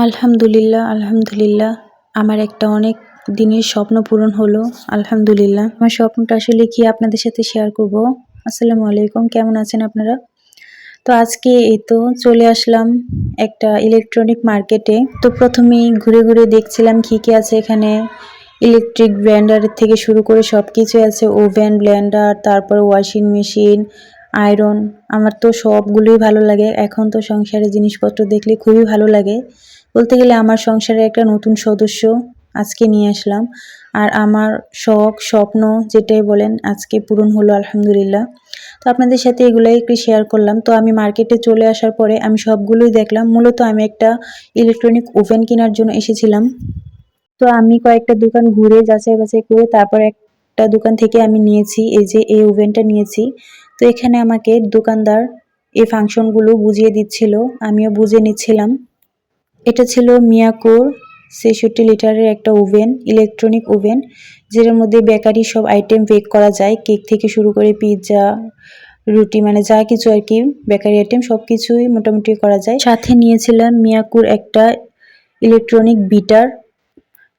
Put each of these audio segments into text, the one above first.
আলহামদুলিল্লাহ আলহামদুলিল্লাহ। আমার একটা অনেক দিনের স্বপ্ন পূরণ হলো, আলহামদুলিল্লাহ। আমার স্বপ্নটা আসলে কি আপনাদের সাথে শেয়ার করব? আসসালামু আলাইকুম, কেমন আছেন আপনারা? তো আজকে এই তো চলে আসলাম একটা ইলেকট্রনিক মার্কেটে তো প্রথমেই ঘুরে ঘুরে দেখছিলাম কী কী আছে এখানে। ইলেকট্রিক ব্লেন্ডার থেকে শুরু করে সব কিছু আছে ওভেন ব্লেন্ডার তারপর ওয়াশিং মেশিন আয়রন, আমার তো সবগুলোই ভালো লাগে। এখন তো সংসারে জিনিসপত্র দেখলে খুবই ভালো লাগে। বলতে গেলে আমার সংসারে একটা নতুন সদস্য আজকে নিয়ে আসলাম। আর আমার শখ, স্বপ্ন যেটাই বলেন, আজকে পূরণ হলো আলহামদুলিল্লাহ। তো আপনাদের সাথে এগুলাই একটু শেয়ার করলাম। তো আমি মার্কেটে চলে আসার পরে আমি সবগুলোই দেখলাম। মূলত আমি একটা ইলেকট্রনিক ওভেন কেনার জন্য এসেছিলাম। তো আমি কয়েকটা দোকান ঘুরে যাচাই বাছাই করে তারপর একটা দোকান থেকে আমি নিয়েছি। এই যে এই ওভেনটা নিয়েছি। তো এখানে আমাকে দোকানদার এই ফাংশনগুলো বুঝিয়ে দিচ্ছিল, আমিও বুঝে নিচ্ছিলাম। এটা ছিল মিয়াকোর ছেষট্টি লিটারের একটা ওভেন, ইলেকট্রনিক ওভেন, যেটার মধ্যে বেকারি সব আইটেম বেক করা যায়, কেক থেকে শুরু করে পিৎজা, রুটি মানে যা কিছু আর কি বেকারি আইটেম সব কিছুই মোটামুটি করা যায়। সাথে নিয়েছিলাম মিয়াকুর একটা ইলেকট্রনিক বিটার।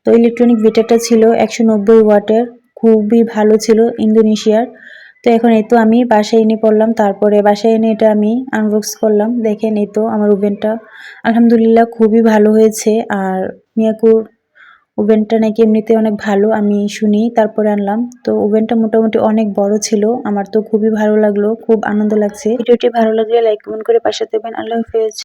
তো ইলেকট্রনিক বিটারটা ছিল একশো নব্বই ওয়াটের, খুবই ভালো ছিল ইন্দোনেশিয়ার। তো এখন এই তো আমি বাসায় এনে পড়লাম, তারপরে বাসায় এনে এটা আমি আনবক্স করলাম। দেখেন এই তো আমার ওভেনটা আলহামদুলিল্লাহ খুবই ভালো হয়েছে, আর মিয়াকুর ওভেনটা নাকি এমনিতে অনেক ভালো, আমি শুনি তারপরে আনলাম। তো ওভেনটা মোটামুটি অনেক বড় ছিল, আমার তো খুবই ভালো লাগল, খুব আনন্দ লাগছে। ভিডিওটি ভালো লাগলে লাইক কমেন্ট করে পাশে দেবেন আল্লাহ হাফেজ।